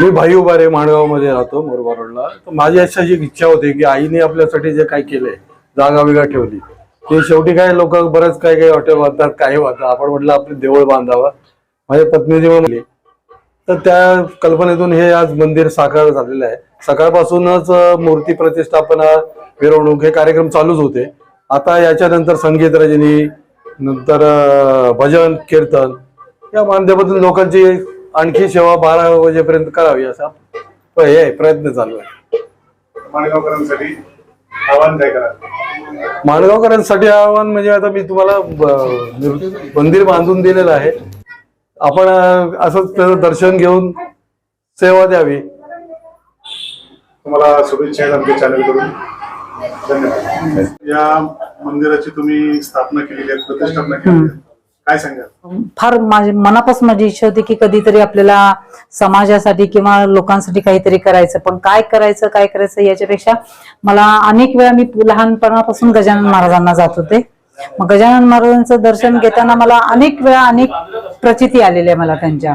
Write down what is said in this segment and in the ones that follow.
मी भाई उभारे माणगावमध्ये राहतो मुरबा रोडला. तर माझी अशी जी इच्छा होती की आईने आपल्यासाठी जे काय केलंय जागा वेगळा ठेवली. की शेवटी काय लोक बरंच काही काही हॉटेल बांधतात काही बांधतात. आपण म्हटलं आपलं देवळ बांधावं. माझ्या पत्नीजी म्हणली तर त्या कल्पनेतून हे आज मंदिर साकार झालेलं आहे. सकाळपासूनच मूर्ती प्रतिष्ठापना मिरवणूक हे कार्यक्रम चालूच होते. आता याच्यानंतर संगीत रजनी नंतर भजन कीर्तन या माध्यमातून लोकांची आणखी सेवा बारा वाजेपर्यंत करावी असा हे प्रयत्न चालू आहे. माणगावकरांसाठी आव्हान काय करा माणगावकरांसाठी आव्हान म्हणजे आता मी तुम्हाला मंदिर बांधून दिलेलं आहे. आपण असंच त्याचं दर्शन घेऊन सेवा द्यावी. तुम्हाला शुभेच्छा आहेत आमच्या चॅनलकडून धन्यवाद. या मंदिराची तुम्ही स्थापना केलेली आहे प्रतिष्ठापना केलेली आहे. काय सांगाल? फार माझी मनापासून माझी इच्छा होती की कधीतरी आपल्याला समाजासाठी किंवा लोकांसाठी काहीतरी करायचं. पण काय करायचं काय करायचं याच्यापेक्षा मला अनेक वेळा मी लहानपणापासून गजानन महाराजांना जात होते. मग गजानन महाराजांचं दर्शन घेताना मला अनेक वेळा अनेक प्रचिती आलेल्या आहे मला त्यांच्या.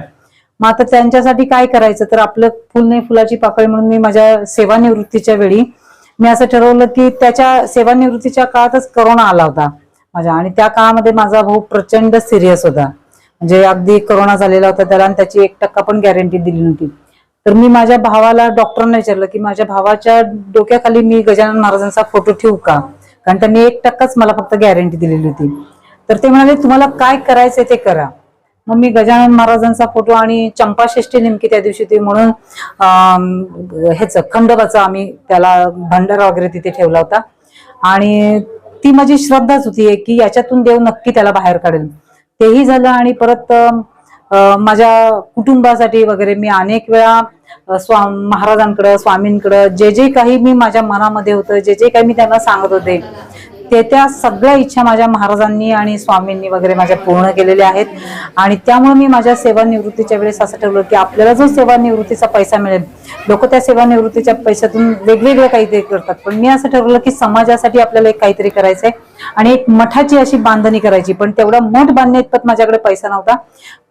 मग आता त्यांच्यासाठी काय करायचं? तर आपलं फुल नाही फुलाची पाकळी म्हणून मी माझ्या सेवानिवृत्तीच्या वेळी मी असं ठरवलं की त्याच्या सेवानिवृत्तीच्या काळातच करोना आला होता. माझ्या. आणि त्या काळामध्ये माझा भाऊ प्रचंड सिरियस होता. म्हणजे अगदी करोना झालेला होता त्याला आणि त्याची एक टक्का पण गॅरंटी दिली नव्हती. तर मी माझ्या भावाला डॉक्टरांना विचारलं की माझ्या भावाच्या डोक्याखाली मी गजानन महाराजांचा फोटो ठेवू का? कारण त्यांनी एक टक्काच मला फक्त गॅरंटी दिलेली होती. तर ते म्हणाले तुम्हाला काय करायचंय ते करा. मग मी गजानन महाराजांचा फोटो आणि चंपाषष्ठी नेमकी त्या दिवशी होती म्हणून ह्याचं ह्याच खंडोबाचा आम्ही त्याला भंडारा वगैरे तिथे ठेवला होता. आणि ती माझी श्रद्धाच होती की याच्यातून देव नक्की त्याला बाहेर काढेल. तेही झालं आणि परत माझ्या कुटुंबासाठी वगैरे मी अनेक वेळा स्वा महाराजांकडं स्वामींकडं जे जे काही मी माझ्या मनामध्ये होतं जे जे काही मी त्यांना सांगत होते ते त्या सगळ्या इच्छा माझ्या महाराजांनी आणि स्वामींनी वगैरे माझ्या पूर्ण केलेल्या आहेत. आणि त्यामुळे मी माझ्या सेवानिवृत्तीच्या वेळेस असं ठरवलं की आपल्याला जो सेवानिवृत्तीचा पैसा मिळेल लोक त्या सेवानिवृत्तीच्या पैशातून वेगवेगळ्या काहीतरी करतात. पण मी असं ठरवलं की समाजासाठी आपल्याला एक काहीतरी करायचंय आणि एक मठाची अशी बांधणी करायची. पण तेवढा मठ बांधण्या इतपत माझ्याकडे पैसा नव्हता.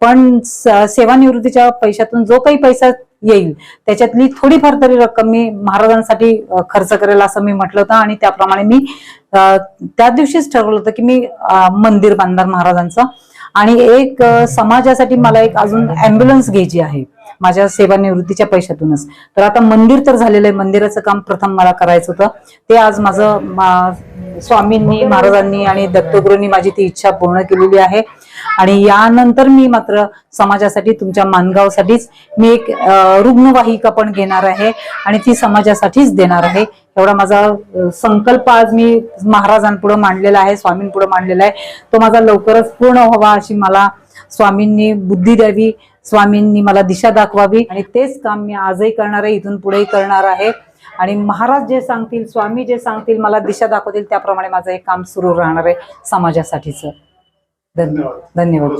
पण स- सेवानिवृत्तीच्या पैशातून जो काही पैसा येईल त्याच्यातली थोडीफार तरी रक्कम मी महाराजांसाठी खर्च करेल असं मी म्हटलं होतं आणि त्याप्रमाणे मी त्या दिवशीच ठरवलं होतं की मी मंदिर बांधणार महाराजांचं. आणि एक समाजासाठी मला एक अजून अँब्युलन्स घ्यायची आहे माझ्या सेवानिवृत्तीच्या पैशातूनच. तर आता मंदिर तर झालेलं आहे मंदिराचं काम प्रथम मला करायचं होतं. ते आज माझं मा- स्वामींनी महाराजांनी आणि दत्तगुरूंनी माझी ती इच्छा पूर्ण केलेली आहे. आणि यानंतर मी मात्र समाजासाठी तुमच्या मानगावसाठीच मी एक रुग्णवाहिका पण घेणार आहे आणि ती समाजासाठीच देणार आहे. एवढा माझा संकल्प आज मी महाराजांपुढे मांडलेला आहे स्वामींपुढे मांडलेला आहे. तो माझा लवकरच पूर्ण व्हावा अशी मला स्वामींनी बुद्धी द्यावी स्वामींनी मला दिशा दाखवावी आणि तेच काम मी आजही करणार आहे इथून पुढेही करणार आहे. आणि महाराज जे सांगतील स्वामी जे सांगतील मला दिशा दाखवतील त्याप्रमाणे माझं हे काम सुरू राहणार आहे समाजासाठीचं. धन्यवाद धन्यवाद